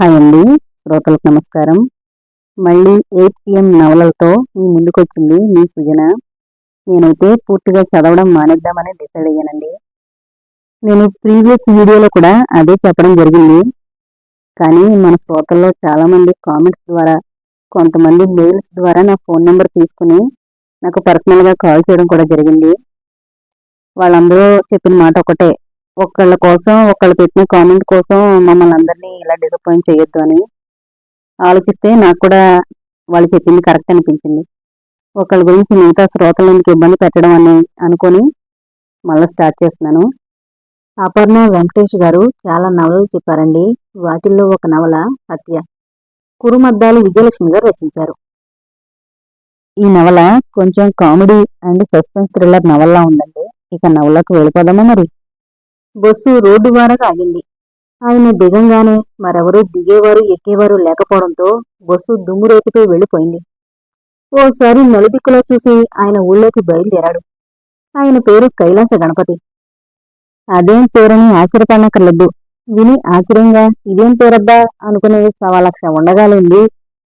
Hi అండి. శ్రోతలకు నమస్కారం. మళ్ళీ ఎయిట్ పిఎం నవలలతో మీ ముందుకొచ్చింది మీ సుజన. నేనైతే పూర్తిగా చదవడం మానేద్దామని డిసైడ్ అయ్యానండి. నేను ప్రీవియస్ వీడియోలో కూడా అదే చెప్పడం జరిగింది. కానీ మన శ్రోతల్లో చాలామంది కామెంట్స్ ద్వారా కొంతమంది మెయిల్స్ ద్వారా నా ఫోన్ నెంబర్ తీసుకుని నాకు పర్సనల్గా కాల్ చేయడం కూడా జరిగింది. వాళ్ళందరూ చెప్పిన మాట ఒకటే ఒకళ్ళ కోసం ఒకళ్ళు పెట్టిన కామెంట్ కోసం మమ్మల్ని అందరినీ ఇలా డిసప్పాయింట్ చేయొద్దు అని ఆలోచిస్తే నాకు కూడా వాళ్ళు చెప్పింది కరెక్ట్ అనిపించింది. ఒకళ్ళ గురించి మిగతా శ్రోతలందుకు ఇబ్బంది పెట్టడం అని అనుకొని మళ్ళీ స్టార్ట్ చేస్తున్నాను. అపర్ణ వెంకటేష్ గారు చాలా నవలలు చెప్పారండి. వాటిల్లో ఒక నవల హత్య. కురుమద్దాలు విజయలక్ష్మి గారు రచించారు. ఈ నవల కొంచెం కామెడీ అండ్ సస్పెన్స్ థ్రిల్లర్ నవల్లా ఉందండి. ఇక నవలకు వెళ్ళిపోదామా మరి? బస్సు రోడ్డు వారగా ఆగింది ఆయన దిగంగానే మరెవరూ దిగేవారు ఎక్కేవారు లేకపోవడంతో బస్సు దుమ్మురేపుతూ వెళ్ళిపోయింది. ఓసారి నలుదిక్కులో చూసి ఆయన ఊళ్ళోకి బయలుదేరాడు. ఆయన పేరు కైలాస గణపతి. అదేం పేరని ఆశ్చర్యపడనక్కర్లేదు. విని ఆశ్చర్యంగా ఇదేం పేరబ్బా అనుకునే సవాలక్ష ఉండగాలింది.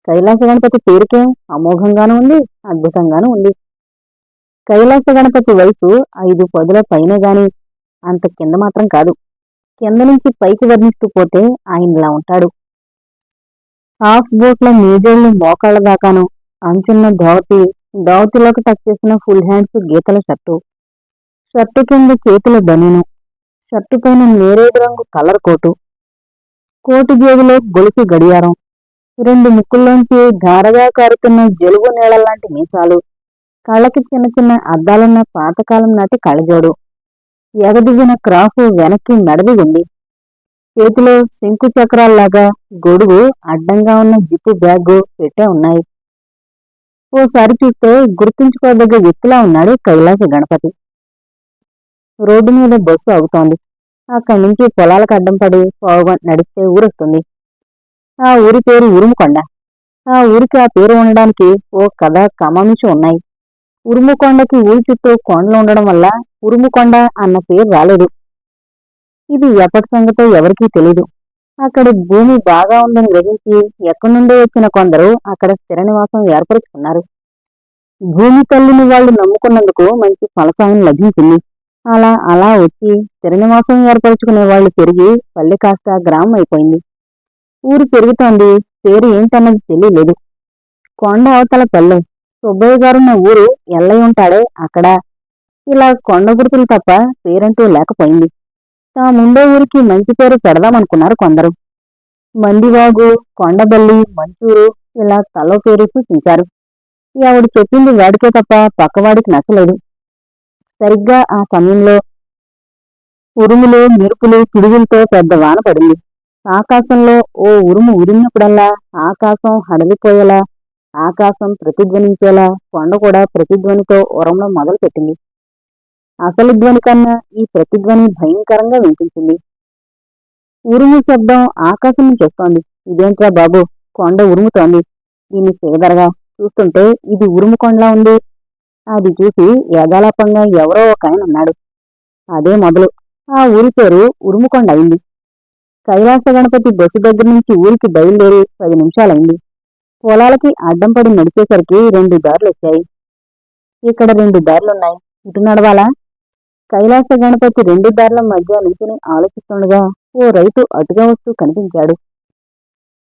కైలాస గణపతి పేరుకే అమోఘంగానూ ఉంది అద్భుతంగానూ ఉంది. కైలాస గణపతి వయసు ఐదు పదుల పైన గాని అంత కింద మాత్రం కాదు. కింద నుంచి పైకి వర్ణిస్తూ పోతే ఆయనలా ఉంటాడు. హాఫ్ బోట్ల మీదేళ్ళు మోకాళ్ళ దాకాను అంచున్న ధోవతి ధోవతిలోకి టచ్ చేసిన ఫుల్ హ్యాండ్స్ గీతల షర్టు. షర్టు కింద చేతుల బనీను షర్టు పైన నేరేడు రంగు కలర్ కోటు. కోటు జేబులో గొలుసు గడియారం రెండు ముక్కుల్లోంచి ధారగా కారుతున్న జలుబు నీళ్ళలాంటి మీసాలు కళ్ళకి చిన్న చిన్న అద్దాలున్న పాతకాలం నాటి కళ్ళజోడు. ఎగదిగిన క్రాఫ్ వెనక్కి మెడది ఉంది. చేతిలో శంకు చక్రాల్లాగా గొడుగు అడ్డంగా ఉన్న జిప్పు బ్యాగ్ పెట్టే ఉన్నాయి. ఓసారి చూస్తే గుర్తుంచుకోదగ్గ వ్యక్తిలా ఉన్నాడు కైలాస గణపతి. రోడ్డు మీద బస్సు ఆగుతోంది. అక్కడి నుంచి పొలాలకు అడ్డం పడి పోవ నడిస్తే ఊరొస్తుంది. ఆ ఊరి పేరు ఉరుముకొండ. ఆ ఊరికి ఆ పేరు ఉండడానికి ఓ కథ కమామిషి ఉన్నాయి. ఉరుముకొండకి ఊరి చుట్టూ కొండలు ఉండడం వల్ల ఉరుముకొండ అన్న పేరు రాలేదు. ఇది ఎప్పటి సంగతో ఎవరికీ తెలీదు. అక్కడ భూమి బాగా ఉందని గ్రహించి ఎక్కడి నుండో వచ్చిన కొందరు అక్కడ స్థిర నివాసం ఏర్పరుచుకున్నారు. భూమి తల్లిని వాళ్ళు నమ్ముకున్నందుకు మంచి ఫలసాయం లభించింది. అలా అలా వచ్చి స్థిర నివాసం ఏర్పరచుకునే వాళ్ళు పెరిగి పల్లె కాస్త గ్రామం అయిపోయింది. ఊరు పెరుగుతోంది పేరు ఏంటన్నది తెలియలేదు. కొండ అవతల పల్లె సుబ్బయ్య గారున్న ఊరు ఎల్లయ్య ఉంటాడే అక్కడ. ఇలా కొండ గుర్తులు తప్ప పేరంటూ లేకపోయింది. తాముండే ఊరికి మంచి పేరు పెడదామనుకున్నారు కొందరు. మందివాగు కొండబల్లి మంచూరు ఇలా తలో పేరు సూచించారు ఆవిడ చెప్పింది వాడికే తప్ప పక్కవాడికి నచ్చలేదు. సరిగ్గా ఆ సమయంలో ఉరుములు మెరుపులు పిడుగులతో పెద్ద వాన పడింది. ఆకాశంలో ఓ ఉరుము ఉరిమినప్పుడల్లా ఆకాశం హడలిపోయేలా ఆకాశం ప్రతిధ్వనించేలా కొండ కూడా ప్రతిధ్వనితో ఉరమడం మొదలుపెట్టింది. అసలు ధ్వని కన్నా ఈ ప్రతిధ్వని భయంకరంగా వినిపించింది. ఉరుము శబ్దం ఆకాశం నుంచి వస్తోంది. ఇదేంట్రా బాబు? కొండ ఉరుముతోంది. దీన్ని సేదరగా చూస్తుంటే ఇది ఉరుము కొండలా ఉంది. అది చూసి యథాలాపంగా ఎవరో ఒక ఆయన అన్నాడు. అదే మొదలు. ఆ ఊరి పేరు ఉరుముకొండ అయింది. కైలాస గణపతి బస్సు దగ్గర నుంచి ఊరికి బయలుదేరి పది నిమిషాలైంది. పొలాలకి అడ్డం పడి నడిచేసరికి రెండు దారులు వచ్చాయి. ఇక్కడ రెండు దారులున్నాయి ఇటు నడవాలా? కైలాస గణపతి రెండు దారుల మధ్య నిల్చుని ఆలోచిస్తుండగా ఓ రైతు అటుగా వస్తూ కనిపించాడు.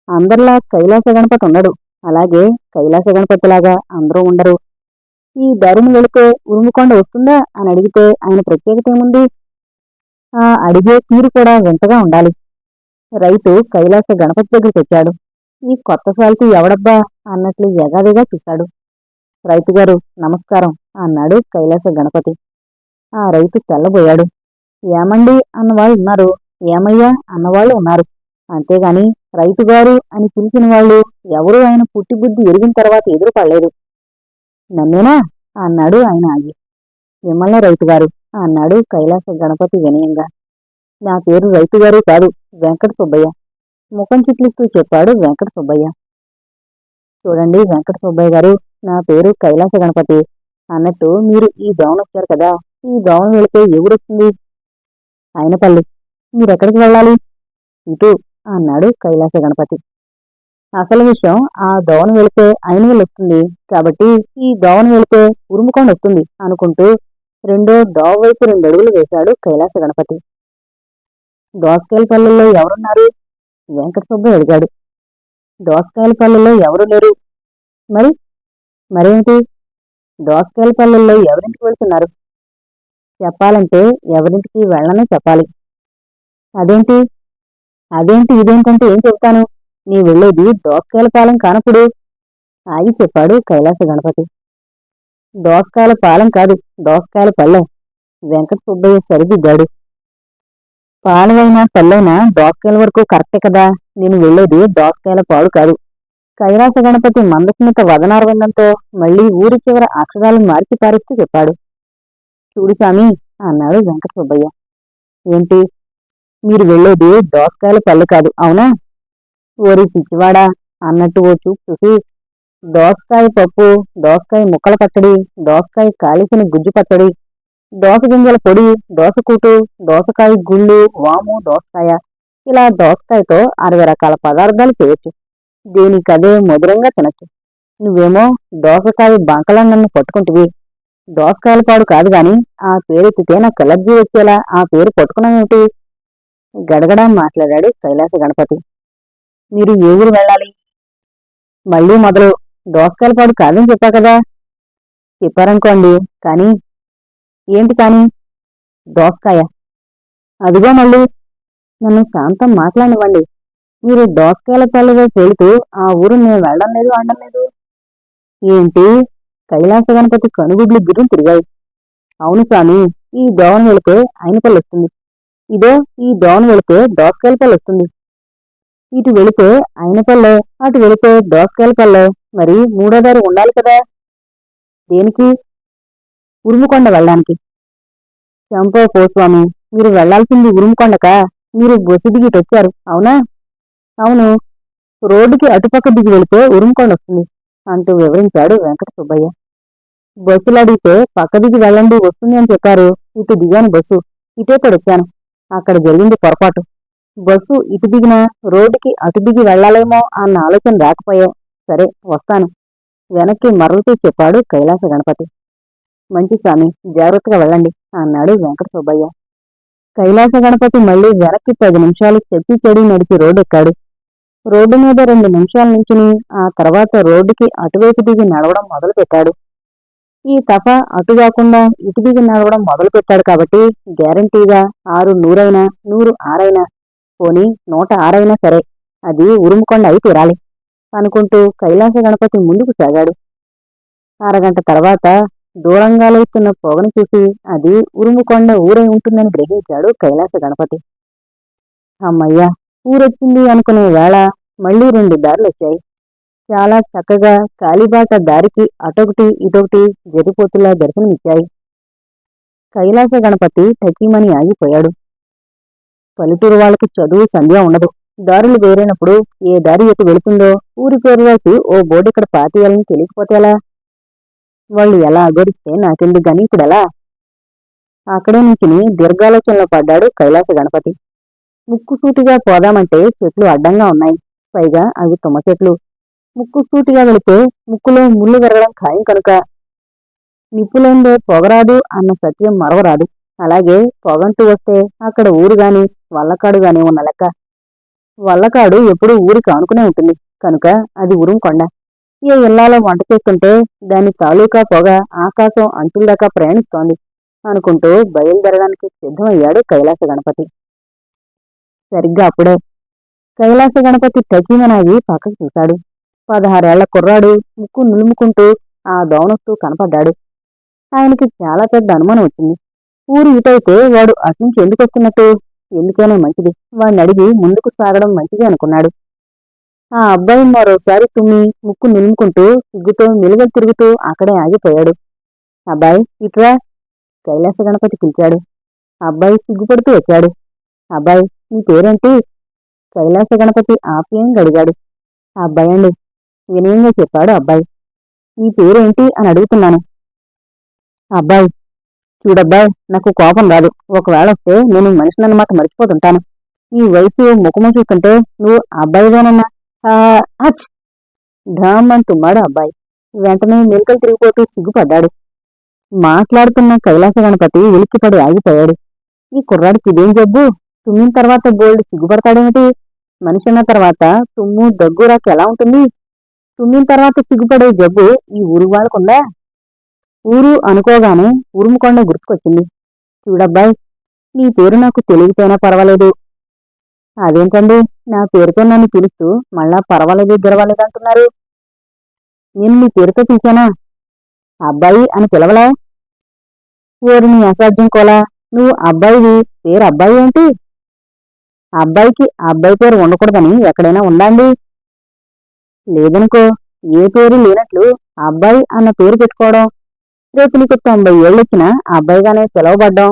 అందరిలా కైలాస గణపతి ఉండడు అలాగే కైలాస గణపతిలాగా అందరూ ఉండరు. ఈ దారిని వెళితే ఉరుముకొండ వస్తుందా అని అడిగితే ఆయన ప్రత్యేకత ఏముంది? ఆ అడిగే తీరు కూడా వింతగా ఉండాలి. రైతు కైలాస గణపతి దగ్గరికి వచ్చాడు. ఈ కొత్త సాల్తీ ఎవడబ్బా అన్నట్లు ఎగాదిగా చూశాడు. రైతు గారు నమస్కారం అన్నాడు కైలాస గణపతి. ఆ రైతు తెల్లబోయాడు. ఏమండి అన్నవాళ్ళు ఉన్నారు. ఏమయ్యా అన్నవాళ్ళు ఉన్నారు. అంతేగాని రైతు గారు అని పిలిచిన వాళ్ళు ఎవరూ? ఆయన పుట్టి బుద్ధి ఎరిగిన తర్వాత ఎదురుపడలేదు నన్నేనా అన్నాడు ఆయన ఆగి. మిమ్మల్ని రైతు గారు అన్నాడు కైలాస గణపతి వినయంగా. నా పేరు రైతు గారు కాదు వెంకట సుబ్బయ్య. ముఖం చిట్లిస్తూ చెప్పాడు వెంకట సుబ్బయ్య. చూడండి వెంకట సుబ్బయ్య గారు నా పేరు కైలాస గణపతి అన్నట్టు మీరు ఈ దోవన వచ్చారు కదా ఈ దోవన వెళితే ఎవరొస్తుంది అయినపల్లి మీరెక్కడికి వెళ్ళాలి? ఇటు అన్నాడు కైలాస గణపతి. అసలు విషయం ఆ దోవన వెళితే ఆయన వస్తుంది. కాబట్టి ఈ దోవన వెళితే ఉరుముకొని వస్తుంది అనుకుంటూ రెండో దోవ వైపు రెండు అడుగులు వేశాడు కైలాస గణపతి. దోసకాయల పల్లెల్లో ఎవరున్నారు? వెంకట సుబ్బయ్య అడిగాడు. దోసకాయల పల్లెల్లో ఎవరు లేరు? మరి మరేంటి? దోసకాయల పల్లెల్లో ఎవరింటికి వెళ్తున్నారు? చెప్పాలంటే ఎవరింటికి వెళ్ళనని చెప్పాలి. అదేంటి? అదేంటి ఇదేంటంటే ఏం చెప్తాను నీ వెళ్ళేది దోసకాయల పాలెం కానప్పుడు? ఆగి చెప్పాడు కైలాస గణపతి. దోసకాయల పాలెం కాదు దోసకాయల పల్లె. వెంకట సుబ్బయ్య సరిదిద్దాడు. పాలవైనా పల్లెనా దోసకాయల వరకు కరెక్టే కదా? నేను వెళ్ళేది దోసకాయల పాడు కాదు. కైలాస గణపతి మందస్మిత వదనారవిందంతో మళ్ళీ ఊరి చివర అక్షరాలు మార్చి పారిస్తూ చెప్పాడు. చూడు స్వామి అన్నాడు వెంకట సుబ్బయ్య ఏంటి? మీరు వెళ్ళేది దోసకాయల పళ్ళు కాదు అవునా? ఓరి పిచ్చివాడా అన్నట్టు ఓ చూపు చూసి దోసకాయ పప్పు దోసకాయ ముక్కల పచ్చడి దోసకాయ కాలిసిన గుజ్జు పచ్చడి దోస గింజల పొడి దోసకూటు దోసకాయ గుళ్ళు వాము దోసకాయ. ఇలా దోసకాయతో అరవై రకాల పదార్థాలు చేయొచ్చు. దీనికదే మధురంగా తినచ్చు. నువ్వేమో దోసకాయ బంకలన్నను పట్టుకుంటివి. దోసకాయల పాడు కాదు గాని ఆ పేరెత్తితే నాకు ఎలర్జీ వచ్చేలా ఆ పేరు పట్టుకున్నామేమిటి గడగడా మాట్లాడాడు కైలాస గణపతి. మీరు ఏ ఊరు వెళ్ళాలి? మళ్ళీ మొదలు. దోసకాయల పాడు కాదని చెప్పా కదా. చెప్పారనుకోండి కానీ ఏంటి కానీ? దోసకాయ. అదిగో మళ్ళీ. నన్ను శాంతం మాట్లాడివ్వండి మీరు దోసకాయల పల్లెలో వెళుతూ ఆ ఊరు నేను వెళ్ళడం లేదు అనడం లేదు. ఏంటి? కైలాస గణపతి కనుగుడ్లు గిర్రం తిరిగాయి. అవును స్వామి ఈ దోవన వెళితే అయినపల్లి వస్తుంది. ఇదో ఈ దోవన వెళితే దోసకాయల పళ్ళు వస్తుంది. ఇటు వెళితే అయినపల్లె అటు వెళితే దోసకాయల పల్లె మరి మూడో దారి ఉండాలి కదా. దేనికి? ఉరుముకొండ వెళ్ళడానికి. చంపో కోస్వామి మీరు వెళ్ళాల్సింది ఉరుముకొండక? మీరు బొసి దిగిటొచ్చారు అవునా? అవును రోడ్డుకి అటుపక్క దిగి వెళితే ఉరుముకొండ వస్తుంది అంటూ వివరించాడు వెంకట సుబ్బయ్య బస్సులు అడిగితే పక్క దిగి వెళ్ళండి వస్తుంది అని చెప్పారు. ఇటు దిగాను బస్సు ఇటే వచ్చాను. అక్కడ జరిగింది పొరపాటు. బస్సు ఇటు దిగినా రోడ్డుకి అటు దిగి వెళ్ళాలేమో అన్న ఆలోచన రాకపోయాం సరే వస్తాను. వెనక్కి మరలుతూ చెప్పాడు కైలాస గణపతి. మంచి స్వామి జాగ్రత్తగా వెళ్ళండి అన్నాడు వెంకట సుబ్బయ్య కైలాస గణపతి మళ్ళీ వెనక్కి పది నిమిషాలు చెప్పి చెడి నడిచి రోడ్డు ఎక్కాడు రోడ్డు మీద రెండు నిమిషాల నుంచి ఆ తర్వాత రోడ్డుకి అటువైపు దిగి నడవడం మొదలు పెట్టాడు ఈ తఫ అటు కాకుండా ఇటు దిగి నడవడం మొదలు పెట్టాడు కాబట్టి గ్యారంటీగా ఆరు నూరైనా నూరు ఆరైనా పోని నూట ఆరైనా సరే అది ఉరుముకొండ అయి తీరాలి అనుకుంటూ కైలాస గణపతి ముందుకు సాగాడు. అరగంట తర్వాత దూరంగా లేస్తున్న పొగను చూసి అది ఉరుముకొండ ఊరై ఉంటుందని గ్రహించాడు కైలాస గణపతి. అమ్మయ్యా ఊరొచ్చింది అనుకునే వేళ మళ్ళీ రెండు దారులు వచ్చాయి చాలా చక్కగా కాలిబాట దారికి అటొకటి ఇటొకటి జరిపోతులా దర్శనమిచ్చాయి. కైలాస గణపతి టకీమని ఆగిపోయాడు. పల్లెటూరు వాళ్ళకి చదువు సంధ్య ఉండదు. దారులు వేరైనప్పుడు ఏ దారి ఎటు వెళుతుందో ఊరి పేరు రాసి ఓ బోర్డు ఇక్కడ పాతేయాలని తెలియకపోతే ఎలా? వాళ్ళు ఎలా అగరిస్తే నాకెందుకు గాని ఇప్పుడు ఎలా అక్కడే నుంచి దీర్ఘాలోచనలో పడ్డాడు కైలాస గణపతి. ముక్కుసూటిగా పోదామంటే చెట్లు అడ్డంగా ఉన్నాయి. పైగా అవి తుమ్మ చెట్లు ముక్కుసూటిగా వెళితే ముక్కులో ముళ్ళు పెరగడం ఖాయం కనుక. నిప్పులేందే పొగరాదు అన్న సత్యం మరవరాదు. అలాగే పొగంటూ వస్తే అక్కడ ఊరు గాని వల్లకాడు గాని ఉన్న లెక్క. వల్లకాడు ఎప్పుడూ ఊరికి ఆనుకునే ఉంటుంది. కనుక అది ఉరుం కొండ ఏ ఇల్లాలో వంట చేస్తుంటే దాని తాలూకా పొగ ఆకాశం అంచుల ప్రయాణిస్తోంది అనుకుంటూ బయలుదేరడానికి సిద్ధమయ్యాడు కైలాస గణపతి. సరిగ్గా అప్పుడే కైలాస గణపతి తగ్గిమనాగి పక్కకు చూశాడు. పదహారేళ్ళ కుర్రాడు ముక్కు నులుముకుంటూ ఆ దోవనొస్తూ కనపడ్డాడు. ఆయనకి చాలా పెద్ద అనుమానం వచ్చింది. ఊరు ఇటైతే వాడు అట్నుంచి ఎందుకు వస్తున్నట్టు? ఎందుకైనా మంచిది. వాడిని అడిగి ముందుకు సాగడం మంచిది అనుకున్నాడు. ఆ అబ్బాయి మరోసారి తుమ్మి ముక్కు నిలుముకుంటూ సిగ్గుతో నిలుగలు తిరుగుతూ అక్కడే ఆగిపోయాడు. అబ్బాయి ఇట్రా! కైలాస గణపతి పిలిచాడు. అబ్బాయి సిగ్గుపడుతూ వచ్చాడు. అబ్బాయి నీ పేరేంటి? కైలాస గణపతి ఆప్యాయంగా అడిగాడు. అబ్బాయి అండి వినయంగా చెప్పాడు అబ్బాయి. నీ పేరేంటి అని అడుగుతున్నాను. అబ్బాయి చూడబ్బాయి నాకు కోపం రాదు. ఒకవేళ వస్తే నేను మనిషిని అన్నమాట మర్చిపోతుంటాను. ఈ వయసు ముఖము చూస్తుంటే నువ్వు అబ్బాయివేనన్నా అచ్! ఢామ్ అని తుమ్మాడు అబ్బాయి. వెంటనే మెలికలు తిరిగిపోతూ సిగ్గుపడ్డాడు. మాట్లాడుతున్న కైలాస గణపతి ఉలిక్కిపడి ఆగిపోయాడు. ఈ కుర్రాడికి ఇదేం జబ్బు? తుమ్మిన తర్వాత గోల్డ్ సిగ్గుపడతాడేమిటి? మనిషి అన్న తర్వాత తుమ్ము దగ్గు రాక ఎలా ఉంటుంది? తుమ్మిన తర్వాత సిగ్గుపడే జబ్బు ఈ ఊరు వాళ్ళకుందా? ఊరు అనుకోగానే ఉరుముకొండ గుర్తుకొచ్చింది. చూడబ్బాయ్ నీ పేరు నాకు తెలియకపోయినా పర్వాలేదు. అదేంటండి? నా పేరుతో నన్ను పిలుస్తూ మళ్ళా పర్వాలేదు గెలవాలేదు అంటున్నారు. నేను మీ పేరుతో పిలిచానా? అబ్బాయి అని పిలవలా? ఓరి నీ అసాధ్యం కోలా నువ్వు అబ్బాయివి పేరు అబ్బాయి ఏంటి? అబ్బాయికి అబ్బాయి పేరు ఉండకూడదని ఎక్కడైనా ఉండండి లేదనుకో ఏ పేరు లేనట్లు అబ్బాయి అన్న పేరు పెట్టుకోవడం. రేపు నీకు తొంభై ఏళ్ళొచ్చినా అబ్బాయిగానే పిలవబడ్డాం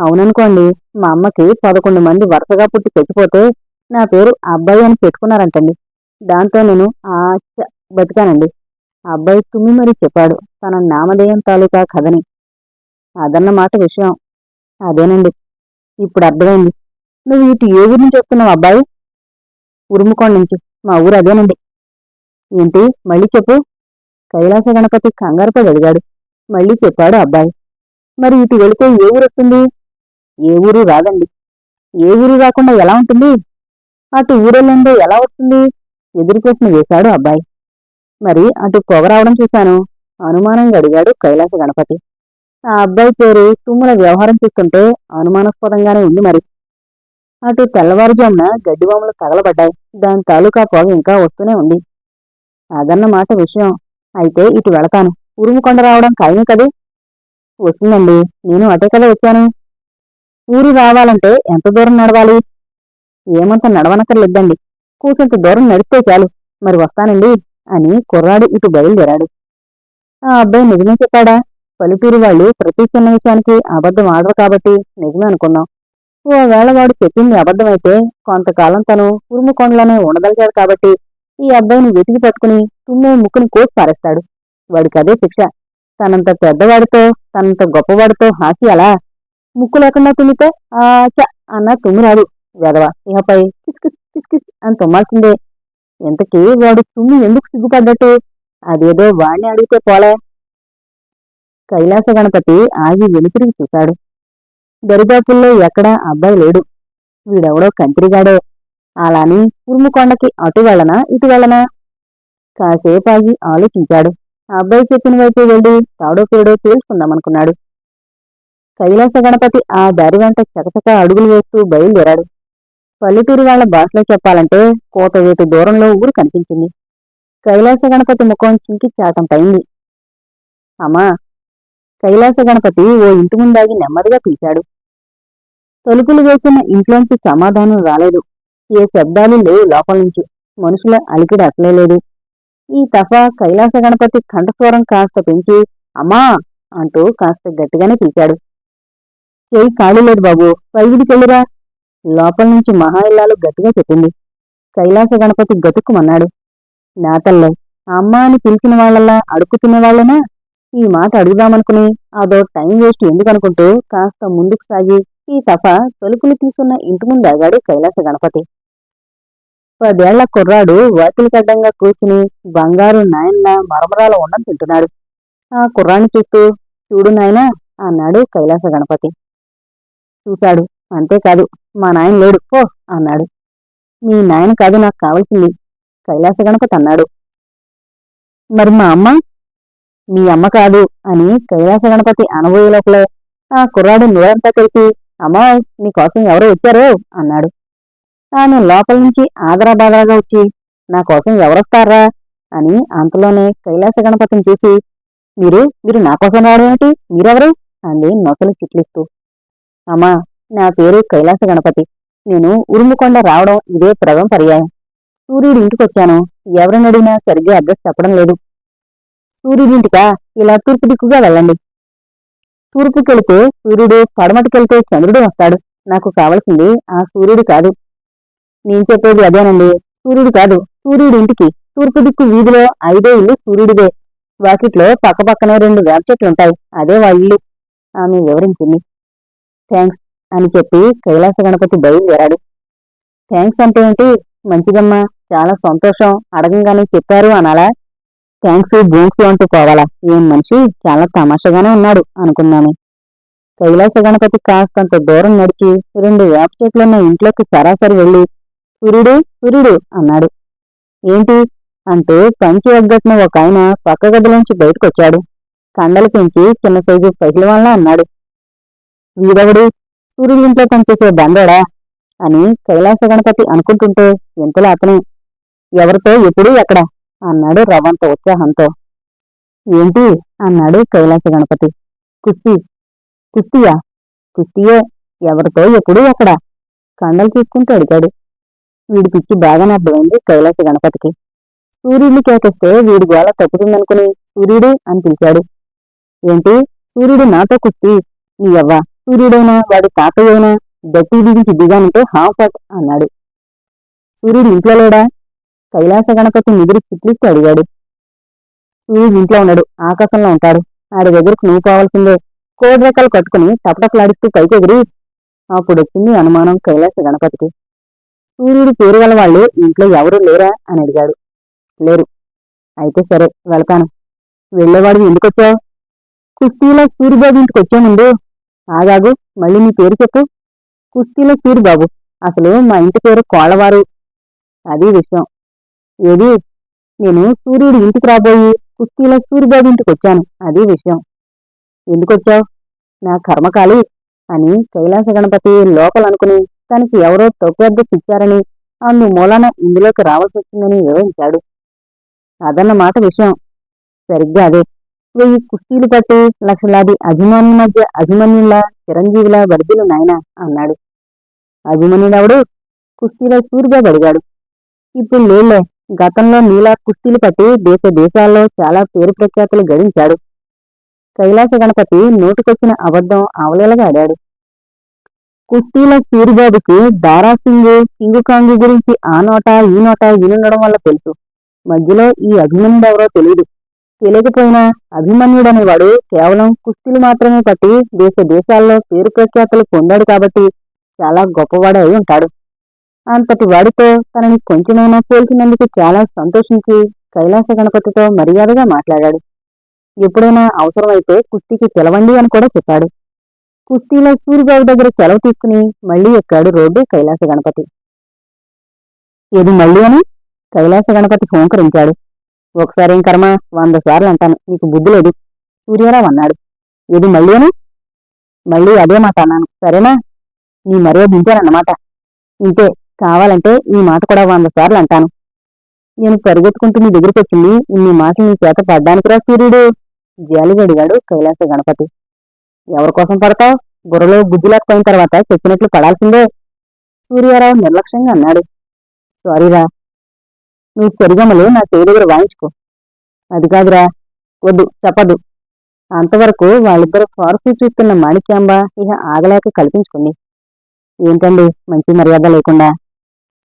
అవుననుకోండి మా అమ్మకి పదకొండు మంది వరుసగా పుట్టి చచ్చిపోతే నా పేరు అబ్బాయి అని పెట్టుకున్నారంటండి. దాంతో నేను ఆశ బతికానండి. అబ్బాయి తుమ్మి మరీ చెప్పాడు తన నామధేయం తాలూకా కథని. అదన్నమాట విషయం. అదేనండి ఇప్పుడు అర్థమైంది. నువ్వు ఇటు ఏ ఊరి నుంచి వస్తున్నావు అబ్బాయి? ఉరుముకోండి నుంచి మా ఊరు అదేనండి. ఏంటి మళ్ళీ చెప్పు. కైలాస గణపతి కంగారుపడి అడిగాడు. మళ్ళీ చెప్పాడు అబ్బాయి. మరి ఇటు వెళితే ఏ ఊరు వస్తుంది? ఏ ఊరు రాదండి. ఏ ఊరు రాకుండా ఎలా ఉంటుంది? అటు ఊరెళ్ళిందో ఎలా వస్తుంది? ఎదురు ప్రశ్న వేశాడు అబ్బాయి. మరి అటు పొగ రావడం చూశాను. అనుమానంగా అడిగాడు కైలాస గణపతి. ఆ అబ్బాయి పేరు తుమ్ముల వ్యవహారం చూస్తుంటే అనుమానాస్పదంగానే ఉంది మరి. అటు తెల్లవారుజామున గడ్డివాములు తగలబడ్డాయి. దాని తాలూకా పొగ ఇంకా వస్తూనే ఉంది. అదన్నమాట విషయం. అయితే ఇటు వెళతాను. ఉరుముకొండ రావడం ఖాయమే కదూ? వస్తుందండి. నేను అటే కదా వచ్చాను. ఊరు రావాలంటే ఎంత దూరం నడవాలి? ఏమంత నడవనక్కర్లేదండి. కూసంత దూరం నడిస్తే చాలు. మరి వస్తానండి అని కుర్రాడు ఇటు బయలుదేరాడు. ఆ అబ్బాయి నిజమే చెప్పాడా? పల్లెటూరు వాళ్ళు ప్రతి చిన్న విషయానికి అబద్ధం ఆడరు కాబట్టి నిజమే అనుకున్నాం. ఓవేళ వాడు చెప్పింది అబద్ధమైతే కొంతకాలం తను ఉరుముకొండలోనే ఉండదలిచాడు కాబట్టి ఈ అబ్బాయిని వెతికి పట్టుకుని తుమ్మే ముక్కుని కోసి పారేస్తాడు. వాడికి అదే శిక్ష. తనంత పెద్దవాడితో తనంత గొప్పవాడితో హాసి అలా ముక్కు లేకుండా తుమ్మితే ఆ చ అన్న తుమ్మిరాడు వెదవ ఇకపై కిస్కిస్ కిస్కిస్ అని తుమ్మాల్సిందే. ఇంతకీ వాడు తుమ్మి ఎందుకు సిగ్గుపడ్డట్టు? అదేదో వాణ్ణి అడిగితే పోలే. కైలాస గణపతి ఆగి వెనుతిరిగి చూశాడు. దరిదాపుల్లో ఎక్కడా అబ్బాయి లేడు. వీడెవడో కంత్రిగాడే. అలాని ఉరుముకొండకి అటు వెళ్ళనా ఇటు వెళ్ళనా? కాసేపు ఆగి ఆలోచించాడు. ఆ అబ్బాయి చెప్పిన వైపు వెళ్ళి తాడో పేడో తేల్చుకుందామనుకున్నాడు. కైలాస గణపతి ఆ దారి వెంట చకచక అడుగులు వేస్తూ బయలుదేరాడు. పల్లెటూరు వాళ్ళ భాషలో చెప్పాలంటే కోతవేటు దూరంలో ఊరు కనిపించింది. కైలాస గణపతి ముఖం చింకి చాటంపైంది అమ్మా! కైలాస గణపతి ఓ ఇంటి ముందాగి నెమ్మదిగా పిలిచాడు. తలుపులు వేసిన ఇంట్లోంచి సమాధానం రాలేదు. ఏ శబ్దాలు లేవు లోపల నుంచి. మనుషుల అలికిడి అసలే లేదు. ఈ తఫా కైలాస గణపతి కంఠస్వరం కాస్త పెంచి అమ్మా! అంటూ కాస్త గట్టిగానే పిలిచాడు. చేయి ఖాళీ లేదు బాబు. పైగిడికెళ్ళిరా లోపల నుంచి మహా ఇల్లాలు గట్టిగా చెప్పింది. కైలాస గణపతి గతుక్కుమన్నాడు. నా తల్లే అమ్మ అని పిలిచిన వాళ్ళలా అడుక్కుతున్న వాళ్ళనా? ఈ మాట అడుగుదామనుకుని అదో టైం వేస్ట్ ఎందుకనుకుంటూ కాస్త ముందుకు సాగి ఈ తఫ తలుపులు తీసున్న ఇంటి ముందు ఆగాడు కైలాస గణపతి. పదేళ్ళ కుర్రాడు వాకిలికడ్డంగా కూర్చుని బంగారు నాయన్న మరమరాల ఉండం తింటున్నాడు. ఆ కుర్రాన్ని చూస్తూ చూడు నాయనా అన్నాడు కైలాస గణపతి. చూశాడు. అంతేకాదు మా నాయన లేడు. పో అన్నాడు. మీ నాయన కాదు నాకు కావలసింది కైలాస గణపతి అన్నాడు. మరి మా అమ్మ? మీ అమ్మ కాదు అని కైలాస గణపతి అనబోయే లోపల ఆ కుర్రాడు నీరంతా కలిపి అమ్మ నీకోసం ఎవరో వచ్చారో అన్నాడు. ఆమె లోపల నుంచి ఆదరాబాదరాగా వచ్చి నా కోసం ఎవరొస్తారా అని అంతలోనే కైలాస గణపతిని చూసి మీరు మీరు నా కోసం రావడం ఏమిటి? మీరెవరు? అంది నొసలు చిట్లిస్తూ. అమ్మా నా పేరు కైలాస గణపతి. నేను ఉరుముకొండ రావడం ఇదే ప్రథమ పర్యాయం. సూర్యుడి ఇంటికొచ్చాను ఎవరిని సరిగ్గా అడ్రస్ చెప్పడం లేదు. సూర్యుడింటికా ఇలా తూర్పు దిక్కుగా వెళ్ళండి. తూర్పుకెళితే సూర్యుడు పడమటికెళ్తే చంద్రుడు వస్తాడు. నాకు కావలసింది ఆ సూర్యుడు కాదు. నేను చెప్పేది అదేనండి. సూర్యుడు కాదు సూర్యుడి ఇంటికి. తూర్పు దిక్కు వీధిలో ఐదో ఇల్లు సూర్యుడిదే. వాకిట్లో పక్కపక్కనే రెండు వేప చెట్లుంటాయి అదే వాళ్ళ ఇల్లు. ఆమె వివరించింది. థ్యాంక్స్ అని చెప్పి కైలాస గణపతి బయలుదేరాడు. థ్యాంక్స్ అంటే ఏంటి? మంచిదమ్మా చాలా సంతోషం అడగంగానే చెప్పారు అనాలా. థ్యాంక్స్ బూంక్స్ అంటూ పోవాలా. ఏం మనిషి చాలా తమాషాగానే ఉన్నాడు అనుకున్నాను కైలాస గణపతి కాస్తంత దూరం నడిచి రెండు వేప చెట్లున్న ఇంట్లోకి సరాసరి వెళ్ళి సూర్యుడు సూర్యుడు అన్నాడు. ఏంటి? అంటూ పంచి ఎగ్గట్టిన ఒక ఆయన పక్క గదిలోంచి బయటకొచ్చాడు. కండలు పెంచి చిన్న సైజు పైకిల అన్నాడు. వీడెవడు? సూర్యుడి ఇంట్లో పనిచేసే బండోడా? అని కైలాస గణపతి అనుకుంటుంటే ఇంతలో అతనే? ఎవరితో? ఎప్పుడూ ఎక్కడ? అన్నాడు రవంత ఉత్సాహంతో. ఏంటి? అన్నాడు కైలాస గణపతి. కుస్తీ. కుస్తీయా? కుస్తీయే. ఎవరితో? ఎప్పుడూ ఎక్కడ? కండలు చూసుకుంటూ అడిగాడు. వీడి పిచ్చి బాగానే అర్థమైంది కైలాస గణపతికి. సూర్యుడిని కేకిస్తే వీడి గోళ తప్పుతుందనుకుని సూర్యుడు? అని పిలిచాడు. ఏంటి? సూర్యుడు నాతో కుస్తీ. నీ అవ్వ సూర్యుడైనా వాడి తాతయ్యైనా దట్టి దిగించి దిగానంటే హాఫట్ అన్నాడు. సూర్యుడు ఇంట్లో లేడా? కైలాస గణపతి నిద్రి చిట్లిస్తూ అడిగాడు. సూర్యుడు ఇంట్లో ఉన్నాడు ఆకాశంలో ఉంటాడు. ఆడి దగ్గరకు నువ్వు కావాల్సిందే. కోడి రెక్కలు కట్టుకుని టపటపలాడిస్తూ పైకెగిరి అప్పుడు వచ్చింది అనుమానం కైలాస గణపతికి. సూర్యుడు పేరు గల వాళ్ళు ఇంట్లో ఎవరూ లేరా అని అడిగాడు. లేరు. అయితే సరే వెళ్తాను. వెళ్ళేవాడివి ఎందుకొచ్చావు? కుస్తీలో సూర్యబాబు ఇంటికి వచ్చే ముందు ఆగాగు మళ్ళీ నీ పేరు చెప్పు. కుస్తీలో సూరిబాబు అసలు మా ఇంటి పేరు కోళ్ళవారు. అది విషయం. ఏది? నేను సూర్యుడి ఇంటికి రాబోయి కుస్తీలో సూర్యబాబు ఇంటికి వచ్చాను. అది విషయం. ఎందుకొచ్చావు నా కర్మకాలి అని కైలాస గణపతి లోపలనుకుని తనకి ఎవరో తొక్కేద్ద ఇచ్చారని అందు మూలాన ఇందులోకి రావాల్సి వచ్చిందని వివరించాడు. అదన్నమాట విషయం. సరిగ్గా అదే. వెయ్యి కుస్తీలు పట్టి లక్షలాది అభిమానుల మధ్య అభిమన్యుల చిరంజీవిల వర్ధులు నాయన అన్నాడు. అభిమన్యుడవుడు? కుస్తీలో సూరిగా అడిగాడు ఇప్పుడు లేలే గతంలో నీలా కుస్తీలు పట్టి దేశ దేశాల్లో చాలా పేరు ప్రఖ్యాతులు గడించాడు. కైలాస గణపతి నోటికొచ్చిన అబద్ధం అవలేలగా ఆడాడు. కుస్తీల సూరిబాబుకి దారాసింగ్ కింగు కాంగు గురించి ఆ నోట ఈ నోట వినుండడం వల్ల తెలుసు. మధ్యలో ఈ అభిమన్యుడెవరో తెలియదు తెలియకపోయినా అభిమన్యుడనేవాడు కేవలం కుస్తీలు మాత్రమే పట్టి దేశ దేశాల్లో పేరు ప్రఖ్యాతలు పొందాడు కాబట్టి చాలా గొప్పవాడు అయి ఉంటాడు. అంతటి వాడితో తనని కొంచెమైనా పోల్చినందుకు చాలా సంతోషించి కైలాస గణపతితో మర్యాదగా మాట్లాడాడు. ఎప్పుడైనా అవసరమైతే కుస్తీకి పిలవండి అని కూడా చెప్పాడు. కుస్తీలో సూర్యబాబు దగ్గర సెలవు తీసుకుని మళ్ళీ ఎక్కాడు రోడ్డు కైలాస గణపతి. ఇది మళ్ళీ అని? కైలాస గణపతి హోంకరించాడు. ఒకసారి ఏం కర్మ? వంద సార్లు అంటాను. నీకు బుద్ధి లేదు. సూర్యరావు అన్నాడు. ఏది మళ్ళీ అని మళ్ళీ అదే మాట అన్నాను. సరేనా? నీ మరో దించానన్నమాట ఇంతే. కావాలంటే ఈ మాట కూడా వంద సార్లు అంటాను. నేను పరిగెత్తుకుంటూ నీ దగ్గరికి వచ్చింది. ఇన్ని మాటలు నీ చేత పడ్డానికిరా సూర్యుడు. జాలిగడిగాడు కైలాస గణపతి. ఎవరి కోసం పడతావు? బుర్రలో గుద్దులేకపోయిన తర్వాత చెప్పినట్లు పడాల్సిందే. సూర్యారావు నిర్లక్ష్యంగా అన్నాడు. సారీరా నువ్వు సరిగమలు నా చేయి దగ్గర వాయించుకో. అది కాదురా వద్దు చెప్పదు. అంతవరకు వాళ్ళిద్దరు ఫారసీ చూస్తున్న మాణిక్యాంబ ఇహ ఆగలేక కల్పించుకుంది. ఏంటండి మంచి మర్యాద లేకుండా?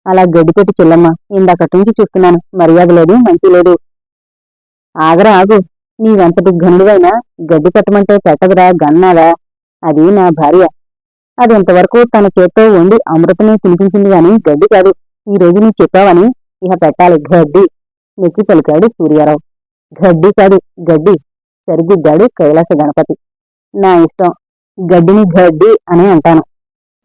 అలా గడ్డిపెట్టి చెల్లమ్మ ఇందాకటి నుంచి చూస్తున్నాను మర్యాద లేదు మంచి లేదు. ఆగరా ఆగు. నీవెంతటి గనుడివైనా గడ్డి పెట్టమంటే పెట్టదురా గన్నాదా అది నా భార్య. అది ఇంతవరకు తన చేత్తో వండి అమృతమే తినిపించింది గాని గడ్డి కాదు. ఈ రోజు నువ్వు చెప్పావని ఇహ పెట్టాలి. గడ్డి నెక్కి పలికాడు సూర్యారావు. గడ్డి కాదు గడ్డి సరిదిద్దాడు కైలాస గణపతి. నా ఇష్టం. గడ్డిని గడ్డి అని అంటాను.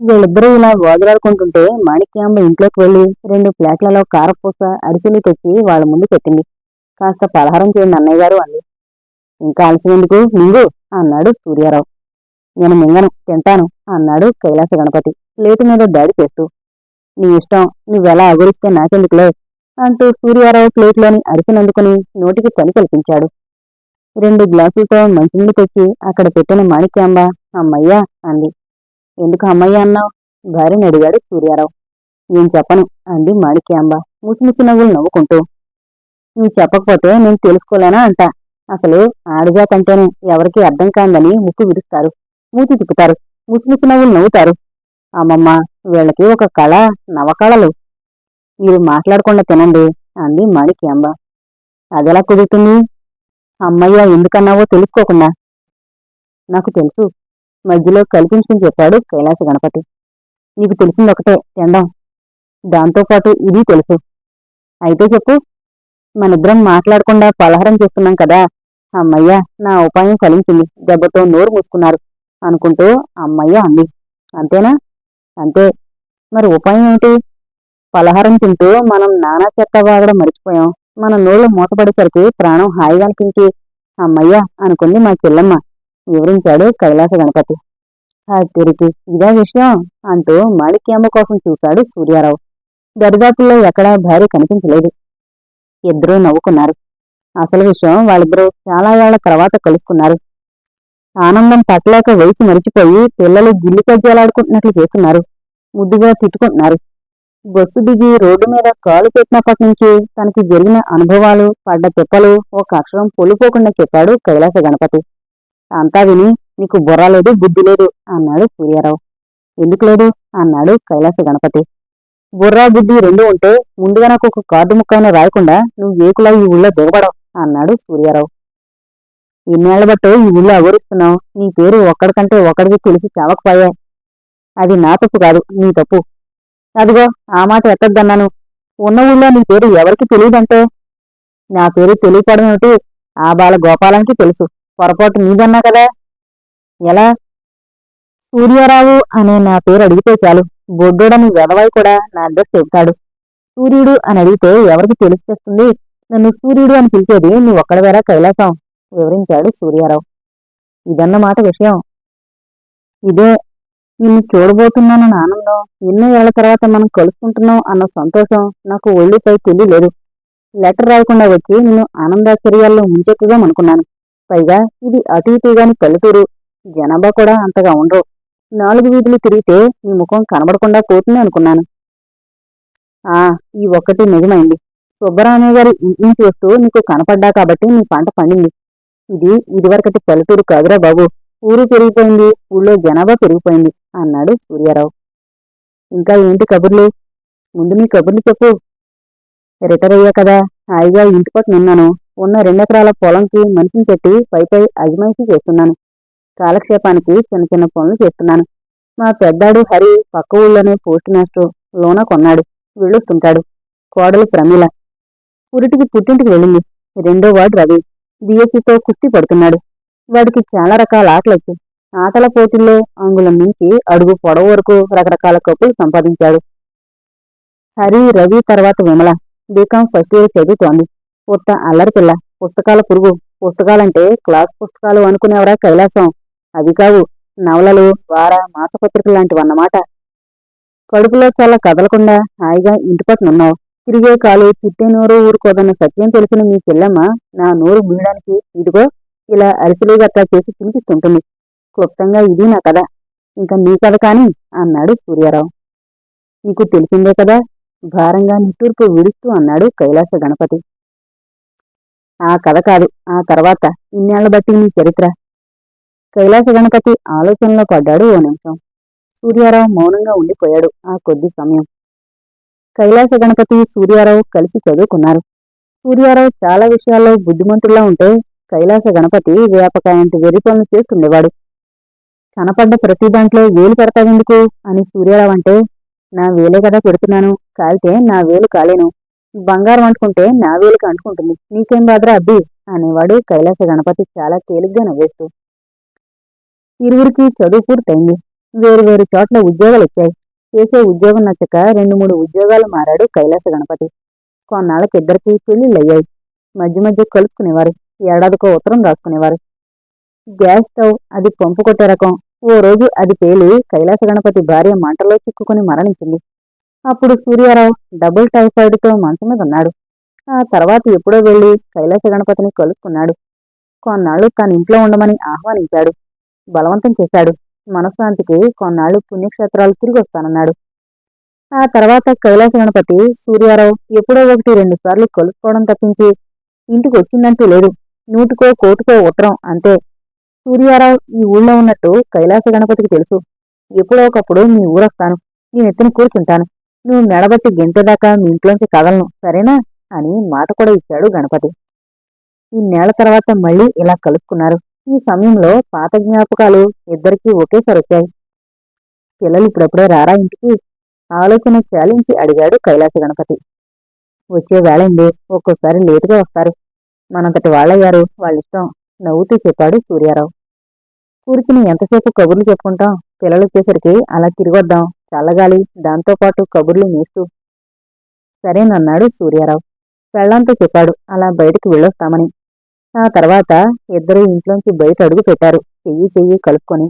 వీళ్ళిద్దరూ ఇలా గోదలాడుకుంటుంటే మాణిక్యాంబ ఇంట్లోకి వెళ్ళి రెండు ప్లేట్లలో కారపూస అరిసెలు తెచ్చి వాళ్ళ ముందు పెట్టింది. కాస్త పలహారం చేయండి అన్నయ్య గారు అంది. ఇంకా అలసినందుకు ఎందుకు? మింగు అన్నాడు సూర్యారావు. నేను మింగను తింటాను అన్నాడు కైలాస గణపతి. ప్లేటు మీద దాడి చేస్తూ నీ ఇష్టం నువ్వెలా అగురిస్తే నాకెందుకులే? అంటూ సూర్యారావు ప్లేట్లోని అరిసినందుకుని నోటికి పని కల్పించాడు. రెండు గ్లాసులతో మంచినీళ్ళు తెచ్చి అక్కడ పెట్టిన మాణిక్యాంబ అమ్మయ్యా అంది. ఎందుకు అమ్మయ్య అన్నావు? భార్యని అడిగాడు సూర్యారావు. నేను చెప్పను అంది మాణిక్యాంబ ముసిముసి నవ్వులు నవ్వుకుంటూ. నువ్వు చెప్పకపోతే నేను తెలుసుకోలేనా అంట. అసలు ఆడజాతంటేనే ఎవరికి అర్థం కాందని ముక్కు విరుస్తారు మూతి తిప్పుతారు ముసిముసి నవ్వులు నవ్వుతారు. అమ్మమ్మ వీళ్ళకి ఒక కళ నవకళలు. మీరు మాట్లాడకుండా తినండి అంది మాణిక్యాంబ అదెలా కుదురుతుంది? అమ్మయ్య ఎందుకన్నావో తెలుసుకోకుండా. నాకు తెలుసు. మధ్యలో కల్పించుకుని చెప్పాడు కైలాస గణపతి. నీకు తెలిసింది ఒకటే తినడం దాంతోపాటు ఇది తెలుసు. అయితే చెప్పు. మనిద్దరం మాట్లాడకుండా పలహారం చేస్తున్నాం కదా. అమ్మయ్య నా ఉపాయం ఫలించింది. దెబ్బతో నోరు మూసుకున్నారు అనుకుంటూ అమ్మయ్య అంది. అంతేనా? అంతే మరి ఉపాయం ఏంటి పలహారం తింటూ మనం నానా చెత్త వాగడం మర్చిపోయాం. మన నోళ్ళు మూతపడేసరికి ప్రాణం హాయిగా అనిపించి అమ్మయ్య అనుకుంది మా చెల్లమ్మ. వివరించాడు కైలాస గణపతి. ఆ తిరిగి ఇదే విషయం అంటూ మాణిక్యాంబ కోసం చూశాడు సూర్యారావు. దరిదాపుల్లో ఎక్కడా భార్య కనిపించలేదు. ఇద్దరూ నవ్వుకున్నారు. అసలు విషయం వాళ్ళిద్దరూ చాలా ఏళ్ళ తర్వాత కలుసుకున్నారు. ఆనందం పట్టలేక వయసు మరిచిపోయి పిల్లలు గిల్లి కజ్జాలాడుకుంటున్నట్లు చేస్తున్నారు. ముద్దుగా తిట్టుకుంటున్నారు. బస్సు దిగి రోడ్డు మీద కాలు పెట్టినప్పటి నుంచి తనకి జరిగిన అనుభవాలు పడ్డ తిప్పలు ఒక అక్షరం పొలిపోకుండా చెప్పాడు కైలాస గణపతి. అంతా విని నీకు బుర్ర లేదు బుద్ధి లేదు అన్నాడు సూర్యారావు. ఎందుకు లేదు? అన్నాడు కైలాస గణపతి. బుర్రా బుద్ధి రెండు ఉంటే ముందుగా నాకు ఒక కార్డు ముక్కైనా రాయకుండా నువ్వు ఏకులా ఈ ఊళ్ళో దిగబడవు అన్నాడు సూర్యారావు. ఎన్నేళ్ళ బట్టు ఈ ఊళ్ళో అగోరిస్తున్నావు నీ పేరు ఒక్కడికంటే ఒకడికి తెలిసి చావకపోయా అది నా తప్పు కాదు నీ తప్పు. అదిగో ఆ మాట ఎక్కద్దన్నాను ఉన్న ఊళ్ళో నీ పేరు ఎవరికి తెలియదంటే? నా పేరు తెలియపడం ఏమిటి? ఆ బాల గోపాలానికి తెలుసు. పొరపాటు నీదన్నా కదా? ఎలా? సూర్యారావు అనే నా పేరు అడిగితే చాలు. బొడ్డోడని వెధవాయి కూడా నా అడ్రస్ చెబుతాడు. సూర్యుడు అని అడిగితే ఎవరికి తెలిసిస్తుంది నన్ను సూర్యుడు అని పిలిచేది నీ ఒక్కడవేరా కైలాసం? వివరించాడు సూర్యారావు. ఇదన్నమాట విషయం. ఇదే నిన్ను చూడబోతున్నానన్న ఆనందం ఎన్నో ఏళ్ళ తర్వాత మనం కలుసుకుంటున్నాం అన్న సంతోషం నాకు ఒళ్ళుపై తెలియలేదు లెటర్ రాయకుండా వచ్చి నిన్ను ఆనందాశ్చర్యాల్లో ముంచెత్తుదాం అనుకున్నాను. పైగా ఇది అటు ఇటుగాని పల్లెటూరు. జనాభా కూడా అంతగా ఉండరు నాలుగు వీధులు తిరిగితే నీ ముఖం కనబడకుండా పోతుంది అనుకున్నాను. ఆ ఈ ఒక్కటి నిజమైంది. సుబ్బరామయ్య గారి ఇంటి నుంచి వస్తూ నీకు కనపడ్డా కాబట్టి నీ పంట పండింది. ఇది ఇదివరకటి పల్లెటూరు కాదురా బాబు. ఊరు పెరిగిపోయింది ఊళ్ళో జనాభా పెరిగిపోయింది. అన్నాడు సూర్యారావు. ఇంకా ఏంటి కబుర్లు? ముందు నీ కబుర్లు చెప్పు. రిటైర్ అయ్యా కదా. హాయిగా ఇంటి పక్కన ఉన్నాను. ఉన్న రెండెకరాల పొలంకి మనిషిని పెట్టి పైపై అజమాయిషీ చేస్తున్నాను. కాలక్షేపానికి చిన్న చిన్న పనులు చేస్తున్నాను. మా పెద్దాడు హరి పక్క ఊళ్ళోనే పోస్ట్ మాస్టర్ లోన కొన్నాడు. వెళ్ళొస్తుంటాడు. కోడలు ప్రమీల. పురిటికి పుట్టింటికి వెళ్ళింది. రెండో వాడు రవి. బీఎస్సీతో కుస్తీ పడుతున్నాడు. వాడికి చాలా రకాల ఆటలు వచ్చాయి ఆటల పోటీల్లో అంగుళం నుంచి అడుగు పొడవు వరకు రకరకాల కప్పులు సంపాదించాడు. హరి రవి తర్వాత విమల. బీకాం ఫస్ట్ ఇయర్ చదువుతోంది. పుట్ట అల్లరి పిల్ల. పుస్తకాల పురుగు. పుస్తకాలంటే క్లాస్ పుస్తకాలు అనుకునేవరా కైలాసం? అవి కావు. నవలలు వార మాసపత్రికలు లాంటివన్నమాట. కడుపులో చాలా కదలకుండా హాయిగా ఇంటి పట్టునున్నావు తిరిగే కాలు చిట్టే నోరు ఊరుకోదన్న సత్యం తెలిసిన మీ చెల్లెమ్మ నా నోరు బీయడానికి ఇదిగో ఇలా అరిసెలు అట్లా చేసి తినిపిస్తుంటుంది. క్లుప్తంగా ఇది నా కథ. ఇంకా నీ కథ కాని అన్నాడు సూర్యారావు. నీకు తెలిసిందే కదా భారంగా నిట్టూర్పు విడుస్తూ అన్నాడు కైలాస గణపతి. ఆ కథ కాదు ఆ తర్వాత ఇన్నేళ్ళ బట్టి నీ చరిత్ర. కైలాస గణపతి ఆలోచనలో పడ్డాడు ఓ నిమిషం. సూర్యారావు మౌనంగా ఉండిపోయాడు ఆ కొద్ది సమయం. కైలాస గణపతి సూర్యారావు కలిసి చదువుకున్నారు. సూర్యారావు చాలా విషయాల్లో బుద్ధిమంతుల్లా ఉంటే కైలాస గణపతి వ్యాపకాయంటి వెర్రి పనులు చేస్తుండేవాడు. కనపడ్డ ప్రతి దాంట్లో వేలు పెడతావెందుకు అని సూర్యారావు అంటే నా వేలే కదా పెడుతున్నాను కాలితే నా వేలు కాలేను. బంగారం అంటుకుంటే నా వేలుకి అంటుకుంటుంది. నీకేం బాధరా అబ్బి? అనేవాడు కైలాస గణపతి చాలా తేలిగ్గా నవ్వేస్తూ. ఇరువురికి చదువు పూర్తయింది. వేరు వేరు చోట్ల ఉద్యోగాలు వచ్చాయి. చేసే ఉద్యోగం నచ్చక రెండు మూడు ఉద్యోగాలు మారాడు కైలాస గణపతి. కొన్నాళ్ళకి ఇద్దరికి పెళ్ళిళ్ళయ్యాయి మధ్య మధ్య కలుసుకునేవారు ఏడాదికో ఉత్తరం రాసుకునేవారు. గ్యాస్ స్టవ్ అది పంపు కొట్టే రకం. ఓ రోజు అది పేలి కైలాస గణపతి భార్య మంటలో చిక్కుకుని మరణించింది. అప్పుడు సూర్యారావు డబుల్ టైఫాయిడ్తో మంచం మీద ఉన్నాడు. ఆ తర్వాత ఎప్పుడో వెళ్ళి కైలాస గణపతిని కలుసుకున్నాడు. కొన్నాళ్ళు తన ఇంట్లో ఉండమని ఆహ్వానించాడు. బలవంతం చేశాడు. మనశ్శాంతికి కొన్నాళ్ళు పుణ్యక్షేత్రాలు తిరిగి వస్తానన్నాడు. ఆ తర్వాత కైలాస గణపతి సూర్యారావు ఎప్పుడో ఒకటి రెండు సార్లు కలుసుకోవడం తప్పించి ఇంటికి వచ్చిందంటూ లేదు. నూటికో కోటికో ఉత్తరం అంతే. సూర్యారావు ఈ ఊళ్ళో ఉన్నట్టు కైలాస గణపతికి తెలుసు. ఎప్పుడో ఒకప్పుడు మీ ఊరొస్తాను నీ ఎత్తున కూర్చుంటాను. నువ్వు మెడబట్టి గెంతేదాకా మీ ఇంట్లోంచి కదలను సరేనా? అని మాట కూడా ఇచ్చాడు గణపతి. ఇన్నేళ్ళ తర్వాత మళ్ళీ ఇలా కలుసుకున్నారు. ఈ సమయంలో పాత జ్ఞాపకాలు ఇద్దరికీ ఒకేసారి వచ్చాయి. పిల్లలు ఇప్పుడప్పుడే రారా ఇంటికి? ఆలోచన చాలించి అడిగాడు కైలాస గణపతి. వచ్చే వేళైంది ఒక్కోసారి లేటుగా వస్తారు. మనంతటి వాళ్ళయ్యారు వాళ్ళిష్టం నవ్వుతూ చెప్పాడు సూర్యారావు. కూర్చుని ఎంతసేపు కబుర్లు చెప్పుకుంటాం పిల్లలు వచ్చేసరికి అలా తిరిగొద్దాం. చల్లగాలి. దాంతోపాటు కబుర్లు మేస్తూ సరేనన్నాడు సూర్యారావు. పెళ్ళంతో చెప్పాడు. అలా బయటికి వెళ్ళొస్తామని. ఆ తర్వాత ఇద్దరు ఇంట్లోంచి బయట అడుగు పెట్టారు. చెయ్యి చెయ్యి కలుపుకొని.